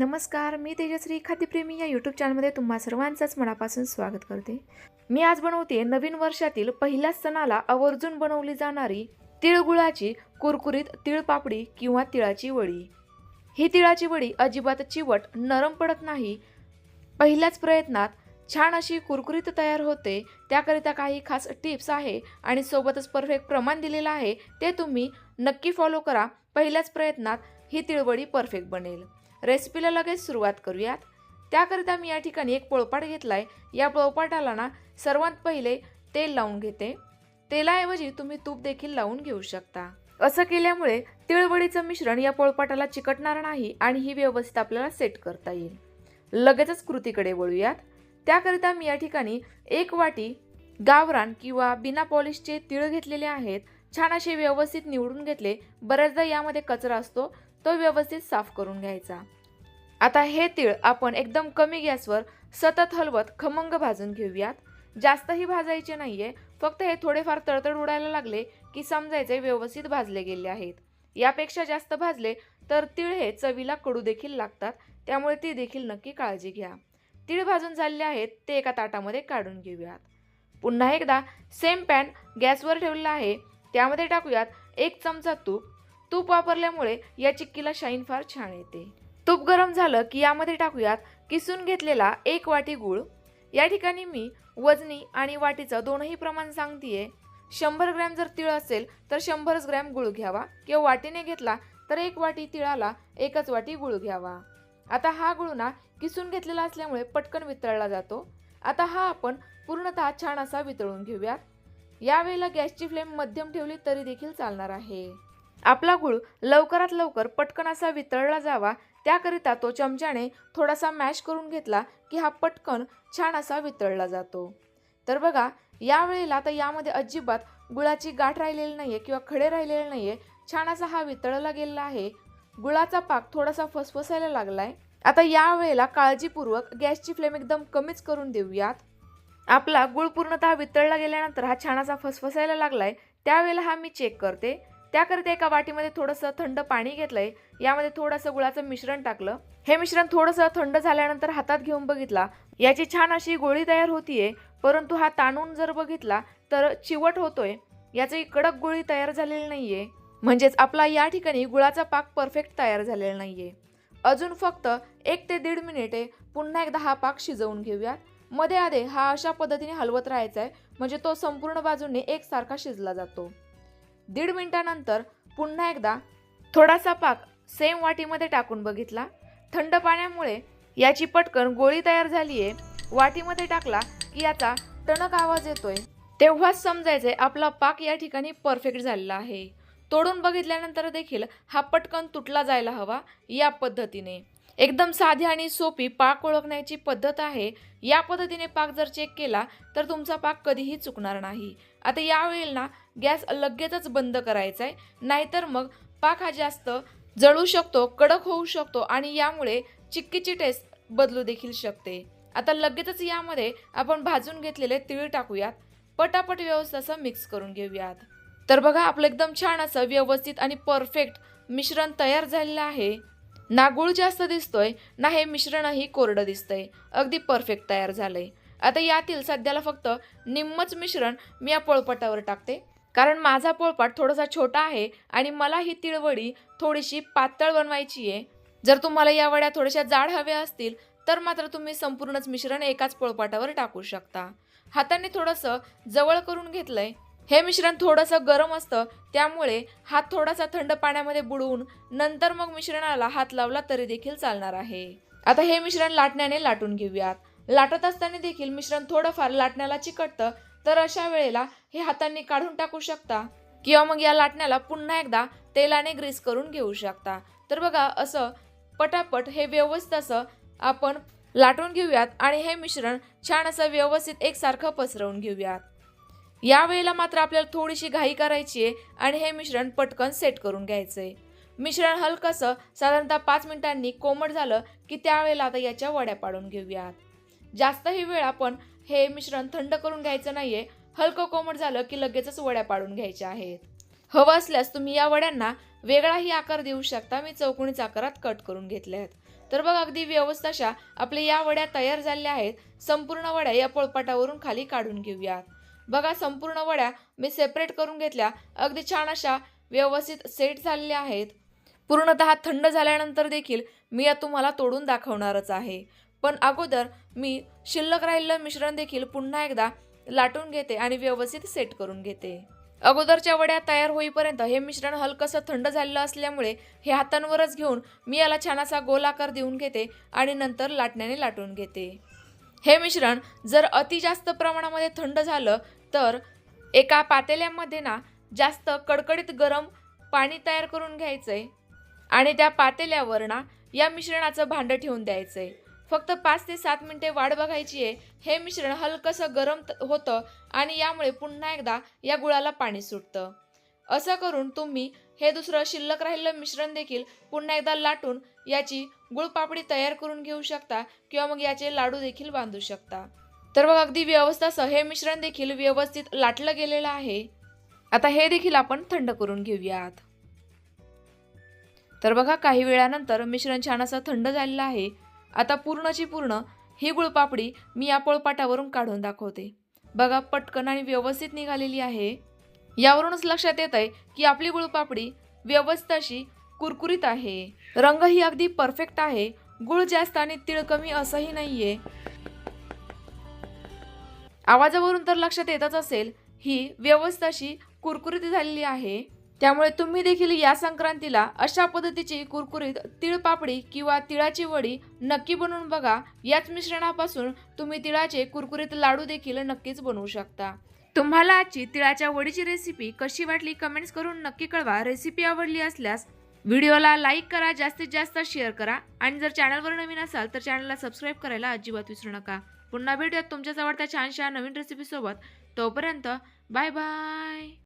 नमस्कार मी तेजश्री खाद्यप्रेमी या यूट्यूब चॅनलमध्ये तुम्हा सर्वांचंच मनापासून स्वागत करते. मी आज बनवते नवीन वर्षातील पहिल्याच सणाला आवर्जून बनवली जाणारी तिळगुळाची कुरकुरीत तिळपापडी किंवा तिळाची वडी. ही तिळाची वडी अजिबात चिवट नरम पडत नाही. पहिल्याच प्रयत्नात छान अशी कुरकुरीत तयार होते. त्याकरिता काही खास टिप्स आहे आणि सोबतच परफेक्ट प्रमाण दिलेलं आहे ते तुम्ही नक्की फॉलो करा. पहिल्याच प्रयत्नात ही तिळवडी परफेक्ट बनेल. रेसिपीला लगेच सुरुवात करूयात. त्याकरिता मी या ठिकाणी एक पोळपाट घेतला आहे या पोळपाटाला ना सर्वात पहिले तेल लावून घेते. तेलाऐवजी तुम्ही तूप देखील लावून घेऊ शकता. असं केल्यामुळे तिळवडीचं मिश्रण या पोळपाटाला चिकटणार नाही आणि ही व्यवस्थित आपल्याला सेट करता येईल. लगेचच कृतीकडे वळूयात. त्याकरिता मी या ठिकाणी एक वाटी गावरान किंवा बिना पॉलिशचे तिळ घेतलेले आहेत. छान असे व्यवस्थित निवडून घेतले. बऱ्याचदा यामध्ये कचरा असतो. तो व्यवस्थित साफ करून घ्यायचा. आता हे तीळ आपण एकदम कमी गॅसवर सतत हलवत खमंग भाजून घेऊयात. जास्तही भाजायचे नाहीये फक्त हे थोडेफार तळतळ उडायला लागले की समजायचे व्यवस्थित भाजले गेले आहेत. यापेक्षा जास्त भाजले तर तीळ हे चवीला कडू देखील लागतात त्यामुळे ती देखील नक्की काळजी घ्या. तीळ भाजून झालेले आहेत ते एका ताटामध्ये काढून घेऊयात. पुन्हा एकदा सेम पॅन गॅसवर ठेवलेला आहे त्यामध्ये टाकूयात एक चमचा तूप तूप वापरल्यामुळे या चिक्कीला शाईन फार छान येते. तूप गरम झालं की यामध्ये टाकूयात किसून घेतलेला एक वाटी गूळ. या ठिकाणी मी वजनी आणि वाटीचं दोनही प्रमाण सांगतेय. शंभर ग्रॅम जर तिळ असेल तर शंभरच ग्रॅम गुळ घ्यावा. किंवा वाटीने घेतला तर एक वाटी तिळाला एकच वाटी गुळ घ्यावा. आता हा गुळ ना किसून घेतलेला असल्यामुळे पटकन वितळला जातो. आता हा आपण पूर्णतः छान असा वितळून घेऊयात. यावेळेला गॅसची फ्लेम मध्यम ठेवली तरी देखील चालणार आहे. आपला गुळ लवकरात लवकर पटकन असा वितळला जावा त्याकरिता तो चमच्याने थोडासा मॅश करून घेतला की हा पटकन छान असा वितळला जातो. तर बघा यावेळेला आता यामध्ये अजिबात गुळाची गाठ राहिलेली नाही आहे किंवा खडे राहिलेले नाही आहे छान असा हा वितळला गेलेला आहे. गुळाचा पाक थोडासा फसफसायला लागलाय. आता यावेळेला काळजीपूर्वक गॅसची फ्लेम एकदम कमीच करून देऊयात. आपला गुळ पूर्णतः वितळला गेल्यानंतर हा छान असा फसफसायला लागलाय त्यावेळेला हा मी चेक करते. त्याकरिता एका वाटीमध्ये थोडंसं थंड पाणी घेतलंय. यामध्ये थोडंसं गुळाचं मिश्रण टाकलं. हे मिश्रण थोडंसं थंड झाल्यानंतर हातात घेऊन बघितला. याची छान अशी गोळी तयार होतीये. परंतु हा ताणून जर बघितला तर चिवट होतोय. याची कडक गोळी तयार झालेली नाहीये. म्हणजेच आपला या ठिकाणी गुळाचा पाक परफेक्ट तयार झालेला नाहीये. अजून फक्त एक ते दीड मिनिटे पुन्हा एकदा हा पाक शिजवून घेऊयात. मध्ये आधे हा अशा पद्धतीने हलवत राहायचा आहे म्हणजे तो संपूर्ण बाजूने एकसारखा शिजला जातो. दीड मिनिटानंतर पुन्हा एकदा थोडासा पाक सेम वाटीमध्ये टाकून बघितला. थंड पाण्यामुळे याची पटकन गोळी तयार झाली आहे वाटीमध्ये टाकला की याचा टणक आवाज येतोय. तेव्हाच समजायचंय आपला पाक या ठिकाणी परफेक्ट झालेला आहे. तोडून बघितल्यानंतर देखील हा पटकन तुटला जायला हवा या पद्धतीने. एकदम साधी आणि सोपी पाक ओळखण्याची पद्धत आहे. या पद्धतीने पाक जर चेक केला तर तुमचा पाक कधीही चुकणार नाही. आता यावेळेला ना गॅस लगेचच बंद करायचा आहे नाहीतर मग पाक हा जास्त जळू शकतो कडक होऊ शकतो आणि यामुळे चिक्कीची टेस्ट बदलू देखील शकते. आता लगेचच यामध्ये आपण भाजून घेतलेले तिळ टाकूयात. पटापट व्यवस्थित असं मिक्स करून घेऊयात. तर बघा आपलं एकदम छान असं व्यवस्थित आणि परफेक्ट मिश्रण तयार झालेलं आहे. ना गुळ जास्त दिसतोय ना हे मिश्रणही कोरडं दिसतंय. अगदी परफेक्ट तयार झालंय. आता यातील सध्याला फक्त निम्मच मिश्रण मी या पोळपाटावर टाकते. कारण माझा पोळपाट थोडासा छोटा आहे आणि मला ही तिळवडी थोडीशी पातळ बनवायची आहे. जर तुम्हाला या वड्या थोड्याशा जाड हव्या असतील तर मात्र तुम्ही संपूर्णच मिश्रण एकाच पोळपाटावर टाकू शकता. हाताने थोडंसं जवळ करून घेतलंय. हे मिश्रण थोडंसं गरम असतं त्यामुळे हात थोडासा थंड पाण्यामध्ये बुडवून नंतर मग मिश्रणाला हात लावला तरी देखील चालणार आहे. आता हे मिश्रण लाटण्याने लाटून घेऊयात. लाटत असताना देखील मिश्रण थोडंफार लाटण्याला चिकटतं तर अशा वेळेला हे हातांनी काढून टाकू शकता किंवा मग या लाटण्याला पुन्हा एकदा तेलाने ग्रीस करून घेऊ शकता. तर बघा असं पटापट हे व्यवस्थित असं आपण लाटून घेऊयात आणि हे मिश्रण छान असं व्यवस्थित एकसारखं पसरवून घेऊयात. यावेळेला मात्र आपल्याला थोडीशी घाई करायची आहे आणि हे मिश्रण पटकन सेट करून घ्यायचं आहे मिश्रण हलकंसं साधारणतः पाच मिनिटांनी कोमट झालं की त्यावेळेला आता याच्या वड्या पाडून घेऊयात. जास्तही वेळ आपण हे मिश्रण थंड करून घ्यायचं नाही आहे हलकं कोमट झालं की लगेचच वड्या पाडून घ्यायच्या आहेत. हवं असल्यास तुम्ही या वड्यांना वेगळाही आकार देऊ शकता. मी चौकोणीच आकारात कट करून घेतल्या आहेत तर बघ अगदी व्यवस्थाशा आपल्या या वड्या तयार झालेल्या आहेत. संपूर्ण वड्या या पोळपाटावरून खाली काढून घेऊयात. बघा संपूर्ण वड्या मी सेपरेट करून घेतल्या. अगदी छान अशा व्यवस्थित सेट झालेल्या आहेत. पूर्णत थंड झाल्यानंतर देखील मी या तुम्हाला तोडून दाखवणारच आहे. पण अगोदर मी शिल्लक राहिलेलं मिश्रण देखील पुन्हा एकदा लाटून घेते आणि व्यवस्थित सेट करून घेते. अगोदरच्या वड्या तयार होईपर्यंत हे मिश्रण हलकंसं थंड झालेलं असल्यामुळे हे हातांवरच घेऊन मी याला छान असा गोलाकार देऊन घेते आणि नंतर लाटण्याने लाटून घेते. हे मिश्रण जर अति जास्त प्रमाणामध्ये थंड झालं तर एका पातेल्यामध्ये ना जास्त कडकडीत गरम पाणी तयार करून घ्यायचं आहे आणि त्या पातेल्यावर ना या मिश्रणाचं भांडं ठेवून द्यायचं आहे फक्त पाच ते सात मिनिटे वाट बघायची आहे. हे मिश्रण हलकंसं गरम त- होतं आणि यामुळे पुन्हा एकदा या गुळाला पाणी सुटतं. असं करून तुम्ही हे दुसरं शिल्लक राहिलेलं मिश्रण देखील पुन्हा एकदा लाटून याची गुळपापडी तयार करून घेऊ शकता किंवा मग याचे लाडू देखील बांधू शकता. तर मग अगदी व्यवस्थासह हे मिश्रण देखील व्यवस्थित लाटलं गेलेलं आहे. आता हे देखील आपण थंड करून घेऊयात. तर बघा काही वेळानंतर मिश्रण छान असं थंड झालेलं आहे. आता पूर्णची पूर्ण ही गुळपापडी मी या पोळपाटावरून काढून दाखवते. बघा पटकन आणि व्यवस्थित निघालेली आहे. यावरूनच लक्षात येत आहे की आपली गुळपापडी व्यवस्थित अशी कुरकुरीत आहे. रंग ही अगदी परफेक्ट आहे. गुळ जास्त आणि तिळ कमी असंही नाहीये. आवाजावरून तर लक्षात येतच असेल ही व्यवस्थाशी कुरकुरीत झालेली आहे. त्यामुळे तुम्ही देखील या संक्रांतीला अशा पद्धतीची कुरकुरीत तिळ पापडी किंवा तिळाची वडी नक्की बनवून बघा. याच मिश्रणापासून तुम्ही तिळाचे कुरकुरीत लाडू देखील नक्कीच बनवू शकता. तुम्हाला आजची तिळाच्या वडीची रेसिपी कशी वाटली कमेंट्स करून नक्की कळवा. रेसिपी आवडली असल्यास व्हिडिओला लाईक करा जास्तीत जास्त शेअर करा. आणि जर चॅनलवर नवीन असाल तर चॅनलला सबस्क्राईब करायला अजिबात विसरू नका. पुन्हा भेटूयात तुमच्याच आवडत्या छानशा नवीन रेसिपीसोबत तोपर्यंत बाय बाय